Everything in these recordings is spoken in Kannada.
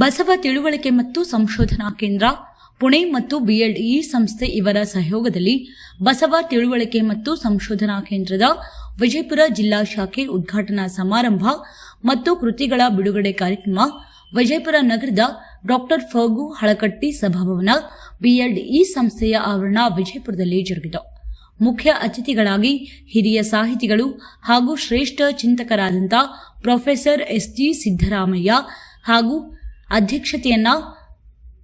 ಬಸವ ತಿಳುವಳಿಕೆ ಮತ್ತು ಸಂಶೋಧನಾ ಕೇಂದ್ರ, ಪುಣೆ ಮತ್ತು ಬಿಎಲ್ಇ ಸಂಸ್ಥೆ ಇವರ ಸಹಯೋಗದಲ್ಲಿ ಬಸವ ತಿಳುವಳಿಕೆ ಮತ್ತು ಸಂಶೋಧನಾ ಕೇಂದ್ರದ ವಿಜಯಪುರ ಜಿಲ್ಲಾ ಶಾಖೆ ಉದ್ಘಾಟನಾ ಸಮಾರಂಭ ಮತ್ತು ಕೃತಿಗಳ ಬಿಡುಗಡೆ ಕಾರ್ಯಕ್ರಮ, ವಿಜಯಪುರ ನಗರದ ಡಾಕ್ಟರ್ ಫಗು ಹಳಕಟ್ಟಿ ಸಭಾಭವನ ಬಿಎಲ್ಇ ಸಂಸ್ಥೆಯ ಆವರಣ ವಿಜಯಪುರದಲ್ಲಿ ಜರುಗಿತು. ಮುಖ್ಯ ಅತಿಥಿಗಳಾಗಿ ಹಿರಿಯ ಸಾಹಿತಿಗಳು ಹಾಗೂ ಶ್ರೇಷ್ಠ ಚಿಂತಕರಾದಂಥ ಪ್ರೊಫೆಸರ್ ಎಸ್ ಜಿ ಸಿದ್ದರಾಮಯ್ಯ ಹಾಗೂ ಅಧ್ಯಕ್ಷತೆಯನ್ನ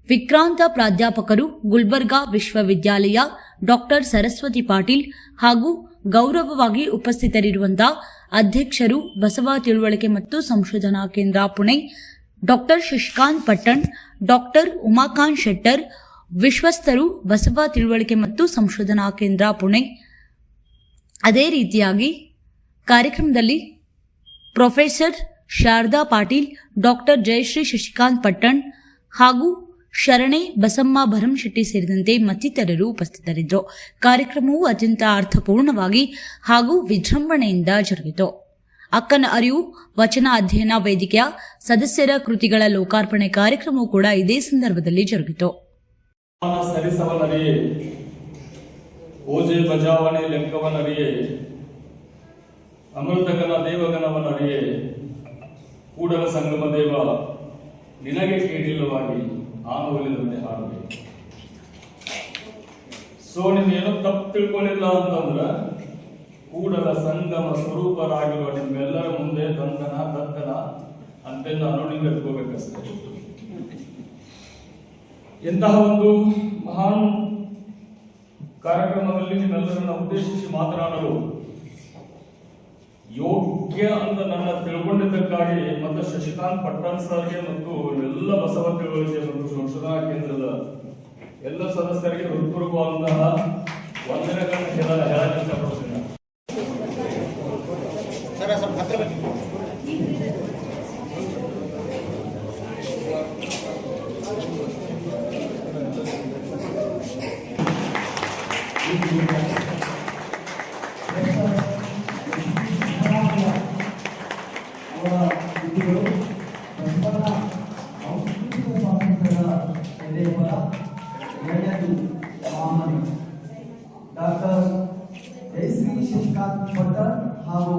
ವಿಕ್ರಾಂತ ಪ್ರಾಧ್ಯಾಪಕರು ಗುಲ್ಬರ್ಗಾ ವಿಶ್ವವಿದ್ಯಾಲಯ ಡಾಕ್ಟರ್ ಸರಸ್ವತಿ ಪಾಟೀಲ್ ಹಾಗೂ ಗೌರವವಾಗಿ ಉಪಸ್ಥಿತರಿರುವಂತಹ ಅಧ್ಯಕ್ಷರು ಬಸವ ತಿಳುವಳಿಕೆ ಮತ್ತು ಸಂಶೋಧನಾ ಕೇಂದ್ರ ಪುಣೆ ಡಾಕ್ಟರ್ ಶಶಿಕಾಂತ್ ಪಟ್ಟಣ್ ಡಾಕ್ಟರ್ ಉಮಾಕಾಂತ್ ಶೆಟ್ಟರ್ ವಿಶ್ವಸ್ತರು ಬಸವ ತಿಳುವಳಿಕೆ ಮತ್ತು ಸಂಶೋಧನಾ ಕೇಂದ್ರ ಪುಣೆ. ಅದೇ ರೀತಿಯಾಗಿ ಕಾರ್ಯಕ್ರಮದಲ್ಲಿ ಪ್ರೊಫೆಸರ್ ಶಾರದಾ ಪಾಟೀಲ್, ಡಾಕ್ಟರ್ ಜಯಶ್ರೀ ಶಶಿಕಾಂತ್ ಪಟ್ಟಣ್ ಹಾಗೂ ಶರಣೆ ಬಸಮ್ಮ ಭರಂಶೆಟ್ಟಿ ಸೇರಿದಂತೆ ಮತ್ತಿತರರು ಉಪಸ್ಥಿತರಿದ್ದರು. ಕಾರ್ಯಕ್ರಮವು ಅತ್ಯಂತ ಅರ್ಥಪೂರ್ಣವಾಗಿ ಹಾಗೂ ವಿಜೃಂಭಣೆಯಿಂದ ಜರುಗಿತು. ಅಕ್ಕನ ಅರಿವು, ವಚನ ಅಧ್ಯಯನ ವೇದಿಕೆಯ ಸದಸ್ಯರ ಕೃತಿಗಳ ಲೋಕಾರ್ಪಣೆ ಕಾರ್ಯಕ್ರಮವು ಕೂಡ ಇದೇ ಸಂದರ್ಭದಲ್ಲಿ ಜರುಗಿತು. ಬಜಾವಣೆ ಕೂಡಲ ಸಂಗಮ ದೇವ ನಿನಗೆ ಕೇಳಿಲ್ಲವಾಗಿ ಆನವಲಿದಂತೆ ಹಾಡಬೇಕು ಸೊ ನೀನೇನೋ ತಪ್ಪು ತಿಳ್ಕೊಳ್ಳಿಲ್ಲ ಅಂತಂದ್ರ ಕೂಡಲ ಸಂಗಮ ಸ್ವರೂಪರಾಗಿರುವ ನಿಮ್ಮೆಲ್ಲರ ಮುಂದೆ ದಂತನ ದತ್ತನ ಅಂತೆಲ್ಲ ನಾನು ನಿಮ್ಗೆ ಎತ್ಕೋಬೇಕಷ್ಟೇ ಎಂತಹ ಒಂದು ಮಹಾನ್ ಕಾರ್ಯಕ್ರಮದಲ್ಲಿ ನಿಮ್ಮೆಲ್ಲರನ್ನ ಉದ್ದೇಶಿಸಿ ಮಾತನಾಡಲು ಯೋಗ್ಯ ಅಂತ ನನ್ನ ತಿಳ್ಕೊಂಡಿದ್ದಕ್ಕಾಗಿ ಮತ್ತು ಶಶಿಕಾಂತ್ ಪಟ್ಟಣ್ ಸರ್ಗೆ ಮತ್ತು ಎಲ್ಲ ಬಸವ ತಿಳುವಳಿಕೆ ಮತ್ತು ಸಂಶೋಧನಾ ಕೇಂದ್ರದ ಎಲ್ಲ ಸದಸ್ಯರಿಗೆ ಹೃತ್ಪೂರ್ವಕವಾದಂತಹ ವಂದನೆಗಳನ್ನು ಹೇಳಲು ಹೇಳಕ್ಕೆ ಇಷ್ಟಪಡ್ತೀನಿ. ಎದೆಪದ ಎರಡನೇದು ಮಾಮನಿ ಡಾಕ್ಟರ್ ಜಯಶ್ರೀ ಶಶಿಕಾಂತ್ ಭಟ್ಟರ್ ಹಾಗೂ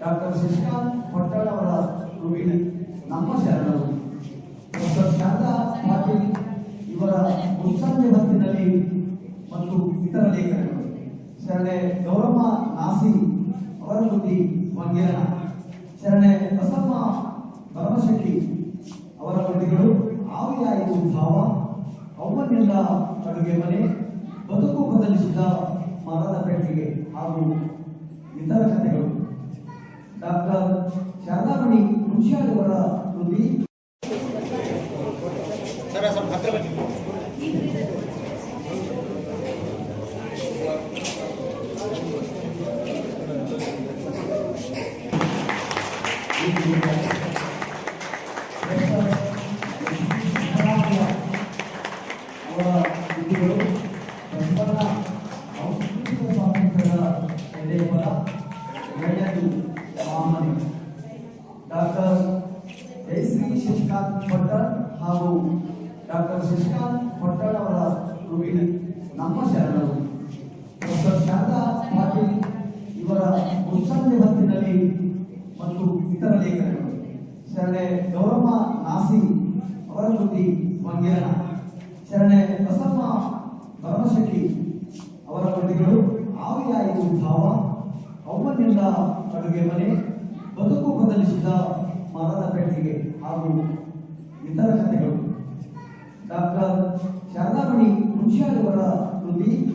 ಡಾಕ್ಟರ್ ಶಶಿಕಾಂತ್ ಭಟ್ಟರ್ ಅವರ ಕೃತಿ ನಮ್ಮ ಶರಣರು. ಡಾಕ್ಟರ್ ಶಾರದಾ ಪಾಟೀಲ್ ಇವರ ಮುಸ್ಸಂಜೆ ಹೊತ್ತಿನಲ್ಲಿ ಮತ್ತು ಇತರ ಲೇಖಕರು ಶರಣೆ ಗೌರಮ್ಮ ನಾಸಿ ಅವರ ಕೃತಿ ಮಂಗೇರಣ ಶರಣೆ ಬಸಮ್ಮ ಭರಮಶೆಟ್ಟಿ ಅವರ ಕೃತಿಗಳು. ಆವಿಯಾಯಿತು ಭಾವ. ಅವನಿಂದ ಅಡುಗೆ ಮನೆ, ಬದುಕು ಬದಲಿಸಿದ ಮರದ ಪೆಟ್ಟಿಗೆ ಹಾಗೂ ಇತರ ಕಥೆಗಳು. ಡಾಕ್ಟರ್ ಶಾರದಾಮಣಿ ಮುನ್ಷಿಯಾರವರ ಕೃತಿ ಮಹಾಮನಿ ಡಾಕ್ಟರ್ ಶಶಿಕಾಂತ್ ಹಾಗೂ ಡಾಕ್ಟರ್ ಶಶಿಕಾಂತ್ ಅವರ ನಮ್ಮ ಡಾಕ್ಟರ್ ಇವರ ಮತ್ತು ಇತರ ಲೇಖನಗಳು ಶರಣೆ ಗೌರಮ್ಮ ನಾಸಿ ಅವರ ಕೃತಿ ಮಂಗೇರಣ ಶರಣೆ ಬಸಮ್ಮ ಭರಮಶೆಟ್ಟಿ ಅವರ ಕೃತಿಗಳು ಆವಿಯಾಯಿತು ಭಾವ, ಅವನಿಂದ ಅಡುಗೆ ಮನೆ, ಬದುಕು ಬದಲಿಸಿದ ಮರದ ಪೆಟ್ಟಿಗೆ ಹಾಗೂ ಇತರ ಕಥೆಗಳು. ಡಾಕ್ಟರ್ ಶಾರದಾಮಣಿ ಮುನ್ಷಿಯಾರವರ ಕೃತಿ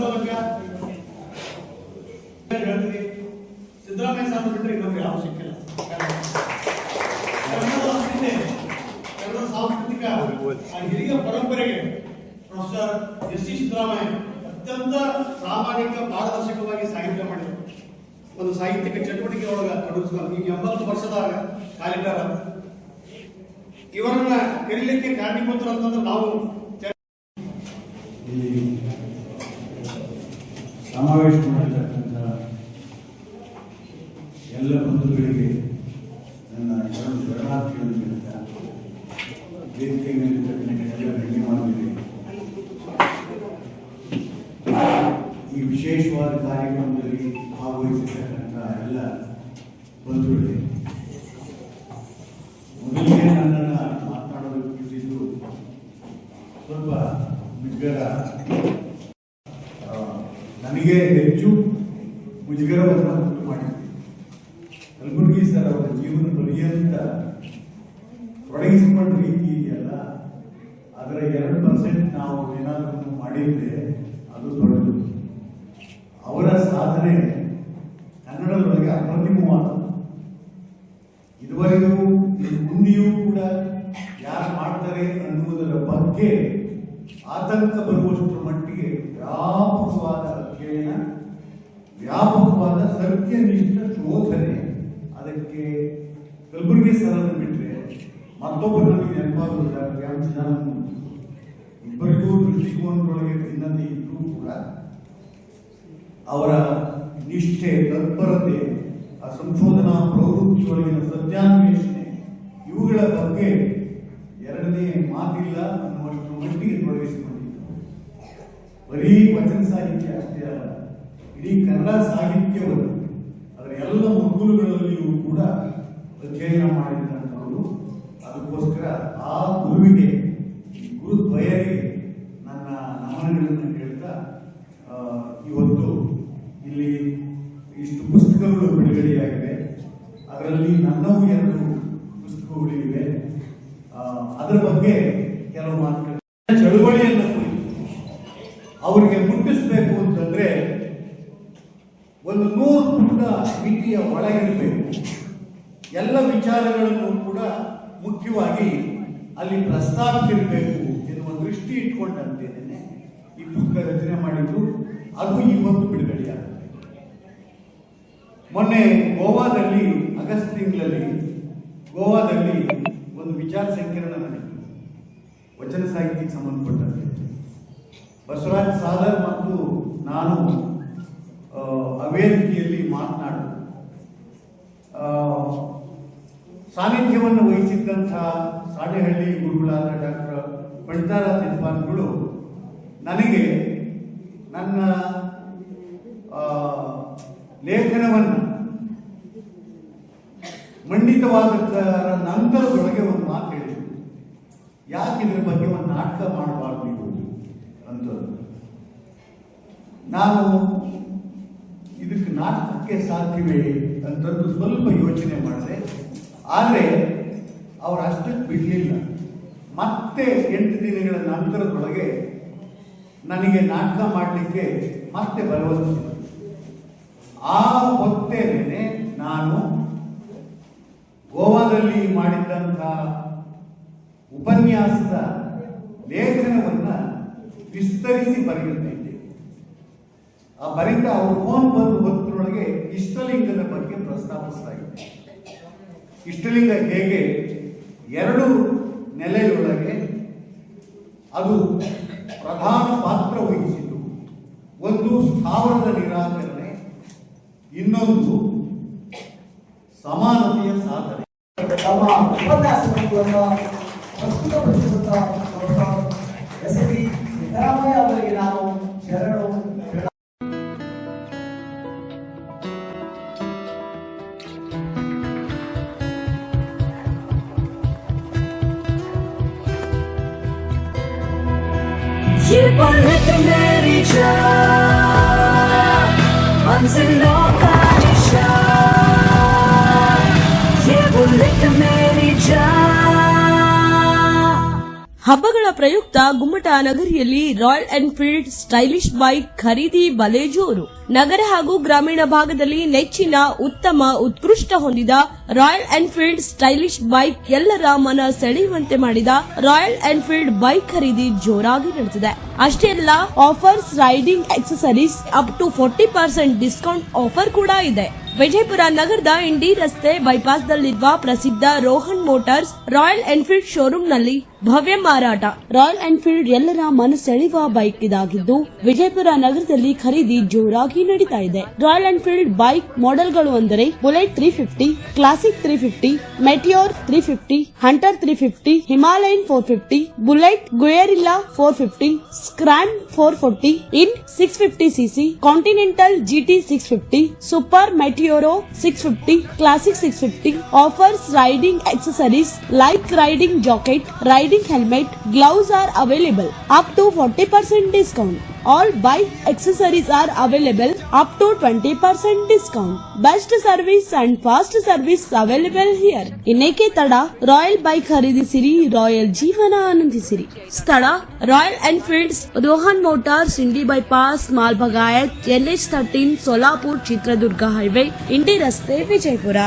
ಮುಖ್ಯಮಂತ್ರಿ ಹೇಳಿದ್ರಿ ಸಿದ್ದರಾಮಯ್ಯ ಸಾಹೇಬ್ ಬಿಟ್ಟರೆ ಇನ್ನೊಬ್ರು ಯಾವ ಸಿಕ್ಕಿಲ್ಲ. ಸಾಂಸ್ಕೃತಿಕ ಹಿರಿಯ ಪರಂಪರೆಗೆ ಪ್ರೊಫೆಸರ್ ಎಸ್ ಸಿ ಸಿದ್ದರಾಮಯ್ಯ ಅತ್ಯಂತ ಪ್ರಾಮಾಣಿಕ, ಪಾರದರ್ಶಕವಾಗಿ ಸಾಹಿತ್ಯ ಮಾಡಿದರು. ಒಂದು ಸಾಹಿತ್ಯಿಕ ಚಟುವಟಿಕೆ ಒಳಗ ತೊಡಗಿಸುವಾಗ ಈಗ ಎಂಬತ್ತು ವರ್ಷದ ಕಾಲಿದಾರ ಇವರನ್ನ ಕರೀಲಿಕ್ಕೆ ಕಾರಣೀಭೂತರು ಅಂತಂದ್ರೆ ನಾವು ಸಮಾವೇಶ ಮಾಡಿರ್ತಕ್ಕಂಥ ಎಲ್ಲ ಬಂಧುಗಳಿಗೆ ನನ್ನ ಎರಡು ಶರಣಾರ್ಥಿಗಳನ್ನು ಹೇಳ್ತಾ ವೇದಿಕೆ ಮೇಲಿರ್ತಕ್ಕಂಥ ಗಣ್ಯಮಾನ್ಯರಿಗೆ ಈ ವಿಶೇಷವಾದ ಕಾರ್ಯಕ್ರಮದಲ್ಲಿ ಭಾಗವಹಿಸಿರ್ತಕ್ಕಂಥ ಎಲ್ಲ ಬಂಧುಗಳಿಗೆ ತೊಡಗಿಸಿಕೊಂಡ ರೀತಿ ಇದೆಯಲ್ಲ, ಅದರ ಎರಡು ಪರ್ಸೆಂಟ್ ನಾವು ಏನಾದರೂ ಮಾಡಿದ್ರೆ ಅದು ದೊಡ್ಡದು. ಅವರ ಸಾಧನೆ ಕನ್ನಡದೊಳಗೆ ಅಪ್ರತಿಮವಾದ. ಇದುವರೆಗೂ ಮುಂದೆಯೂ ಕೂಡ ಯಾರು ಮಾಡ್ತಾರೆ ಅನ್ನುವುದರ ಬಗ್ಗೆ ಆತಂಕ ಬರುವಷ್ಟರ ಮಟ್ಟಿಗೆ ವ್ಯಾಪಕವಾದ ಅಧ್ಯಯನ, ವ್ಯಾಪಕವಾದ ಸತ್ಯನಿಷ್ಠ ಶೋಧನೆ, ಅದಕ್ಕೆ ಕಲಬುರಗಿ ಸರನ್ನು ಬಿಟ್ಟರೆ ಮತ್ತೊಬ್ಬರು ನನಗೆ ನೆನಪಾಗುವುದು ಯಾವ ಜನ ಇಬ್ಬರಿಗೂ ದೃಷ್ಟಿಕೋನದೊಳಗೆ ಭಿನ್ನತೆ ಇದ್ರೂ ಕೂಡ ಅವರ ನಿಷ್ಠೆ, ತತ್ಪರತೆ, ಆ ಸಂಶೋಧನಾ ಪ್ರವೃತ್ತಿಯೊಳಗಿನ ಸತ್ಯಾನ್ವೇಷಣೆ, ಇವುಗಳ ಬಗ್ಗೆ ಎರಡನೇ ಮಾತಿಲ್ಲ ಅನ್ನುವಷ್ಟು ಮಟ್ಟಿಗೆ ತೊಡಗಿಸಿಕೊಂಡಿದ್ದರು. ಬರೀ ವಚನ ಸಾಹಿತ್ಯ ಅಷ್ಟೇ ಅಲ್ಲ, ಇಡೀ ಕನ್ನಡ ಸಾಹಿತ್ಯವನ್ನು, ಅದರ ಎಲ್ಲ ಮಗ್ಗುಲುಗಳಲ್ಲಿಯೂ ಕೂಡ ಅಧ್ಯಯನ ಮಾಡಿದಂಥವರು ಅದಕ್ಕೋಸ್ಕರ ಆ ಗುರುವಿಗೆ ಗುರು ದ್ವಯರಿಗೆ ನನ್ನ ನಮನಗಳನ್ನು ಹೇಳ್ತಾ ಇವತ್ತು ಇಲ್ಲಿ ಇಷ್ಟು ಪುಸ್ತಕಗಳು ಬಿಡುಗಡೆಯಾಗಿವೆ. ಅದರಲ್ಲಿ ನನ್ನವು ಎರಡು ಪುಸ್ತಕಗಳಿವೆ ಅದರ ಬಗ್ಗೆ ಕೆಲವು ಮಾತುಗಳು. ಚಳುವಳಿಯನ್ನು ಅವರಿಗೆ ಮುಟ್ಟಿಸಬೇಕು ಅಂತಂದ್ರೆ ಒಂದು ನೂರು ಪುಟದ ಮಿತಿಯ ಒಳಗಿರಬೇಕು. ಎಲ್ಲ ವಿಚಾರಗಳನ್ನು ಕೂಡ ಮುಖ್ಯವಾಗಿ ಅಲ್ಲಿ ಪ್ರಸ್ತಾಪಿಸಿರಬೇಕು ಎನ್ನುವ ದೃಷ್ಟಿ ಇಟ್ಕೊಂಡಂತೇನೆ. ಈ ಪುಸ್ತಕ ರಚನೆ ಮಾಡಿದ್ದು ಅದು ಇವತ್ತು ಬಿಡುಗಡೆಯಾಗುತ್ತೆ ಮೊನ್ನೆ ಗೋವಾದಲ್ಲಿ ಆಗಸ್ಟ್ ತಿಂಗಳಲ್ಲಿ ಗೋವಾದಲ್ಲಿ ಒಂದು ವಿಚಾರ ಸಂಕಿರಣ ನಡೆಯಿತು ವಚನ ಸಾಹಿತ್ಯಕ್ಕೆ ಸಂಬಂಧಪಟ್ಟಂತೆ. ಬಸವರಾಜ್ ಸಾಲರ್ ಮತ್ತು ನಾನು ಆ, ವೇದಿಕೆಯಲ್ಲಿ ಮಾತನಾಡಿದೆ ಸಾನ್ನಿಧ್ಯವನ್ನು ವಹಿಸಿದ್ದಂತಹ ಸಾಣೆಹಳ್ಳಿ ಗುರುಗಳಾದ ಡಾಕ್ಟರ್ ಪಂಡಿತಾರಾಮ್ ಯಜಮಾನ್ಗಳು ನನಗೆ ನನ್ನ ಲೇಖನವನ್ನು ಮಂಡಿತವಾದ ನಂತರದೊಳಗೆ ಒಂದು ಮಾತು ಹೇಳಿದರು. ಯಾಕೆ ಇದ್ರ ಬಗ್ಗೆ ಒಂದು ನಾಟಕ ಮಾಡಬಾರ್ದು ಅಂತ ನಾನು ನಾಟಕಕ್ಕೆ ಸಾಧ್ಯವೇ ಅಂತಂದು ಸ್ವಲ್ಪ ಯೋಚನೆ ಮಾಡಿದೆ. ಆದರೆ ಅವರು ಅಷ್ಟಕ್ಕೆ ಬಿಡಲಿಲ್ಲ. ಮತ್ತೆ ಎಂಟು ದಿನಗಳ ನಂತರದೊಳಗೆ ನನಗೆ ನಾಟಕ ಮಾಡಲಿಕ್ಕೆ ಮತ್ತೆ ಬಲವಂತ ಆ ಹೊತ್ತೇನೆ ನಾನು ಗೋವಾದಲ್ಲಿ ಮಾಡಿದ್ದಂಥ ಉಪನ್ಯಾಸದ ಲೇಖನವನ್ನು ವಿಸ್ತರಿಸಿ ಬರೆಯುತ್ತಿದ್ದೆ. ಆ ಬರಿತ ಅವ್ರ ಫೋನ್ ಬಂದು ಹೊತ್ತರೊಳಗೆ ಇಷ್ಟಲಿಂಗದ ಬಗ್ಗೆ ಪ್ರಸ್ತಾಪಿಸ್ತಾ ಇದೆ ಇಷ್ಟಲಿಂಗ ಹೇಗೆ? ಎರಡು ನೆಲೆಯೊಳಗೆ ಅದು ಪ್ರಧಾನ ಪಾತ್ರ ವಹಿಸಿತು. ಒಂದು ಸ್ಥಾವರದ ನಿರಾಕರಣೆ, ಇನ್ನೊಂದು ಸಮಾನತೆಯ ಸಾಧನೆ. ಪ್ರಸ್ತುತಪಡಿಸಿದಂತ ಹಬ್ಬಗಳ ಪ್ರಯುಕ್ತ ಗುಮ್ಮಟ ನಗರಿಯಲ್ಲಿ ರಾಯಲ್ ಎನ್ಫೀಲ್ಡ್ ಸ್ಟೈಲಿಶ್ ಬೈಕ್ ಖರೀದಿ ಬಲೆ ಜೋರು. ನಗರ ಹಾಗೂ ಗ್ರಾಮೀಣ ಭಾಗದಲ್ಲಿ ನೆಚ್ಚಿನ ಉತ್ತಮ ಉತ್ಕೃಷ್ಟ ಹೊಂದಿದ ರಾಯಲ್ ಎನ್ಫೀಲ್ಡ್ ಸ್ಟೈಲಿಶ್ ಬೈಕ್ ಎಲ್ಲರ ಮನ ಸೆಳೆಯುವಂತೆ ಮಾಡಿದ ರಾಯಲ್ ಎನ್ಫೀಲ್ಡ್ ಬೈಕ್ ಖರೀದಿ ಜೋರಾಗಿ ನಡೆದಿದೆ. ಅಷ್ಟೇ ಅಲ್ಲ offers riding accessories up to forty percent discount offer ಕೂಡ ಇದೆ. ವಿಜಯಪುರ ನಗರದ ಇಂಡಿ ರಸ್ತೆ ಬೈಪಾಸ್ ದಲ್ಲಿರುವ ಪ್ರಸಿದ್ಧ ರೋಹನ್ ಮೋಟಾರ್ಸ್ ರಾಯಲ್ ಎನ್ಫೀಲ್ಡ್ ಶೋರೂಮ್ನಲ್ಲಿ ಭವ್ಯ ಮಾರಾಟ. ರಾಯಲ್ ಎನ್ಫೀಲ್ಡ್ ಎಲ್ಲರ ಮನಸೆಳೆಯುವ ಬೈಕ್ ಇದಾಗಿದ್ದು, ವಿಜಯಪುರ ನಗರದಲ್ಲಿ ಖರೀದಿ ಜೋರಾಗಿ ನಡೀತಾ ಇದೆ ರಾಯಲ್ ಎನ್ಫೀಲ್ಡ್ ಬೈಕ್ ಮಾಡೆಲ್ಗಳು ಅಂದರೆ Bullet three fifty Classic three fifty Meteor three fifty Hunter three fifty Himalayan four fifty Bullet Guerrilla four fifty Scram four forty in six fifty CC Continental GT six fifty Super Meteor six fifty Classic six fifty offers riding accessories like riding jacket riding helmet gloves are available up to 40% discount. All bike accessories are available up to 20% discount. Best service and fast service available here. ಇನ್ನೇಕೆ ತಡ ರಾಯಲ್ ಬೈಕ್ ಖರೀದಿಸಿರಿ ರಾಯಲ್ ಜೀವನ ಆನಂದಿಸಿರಿ ಸ್ಥಳ Royal Enfields Rohan Motors Indi bypass Malbagayat NH thirteen Solapur Chitradurga highway Indi ರಸ್ತೆ ವಿಜಯಪುರ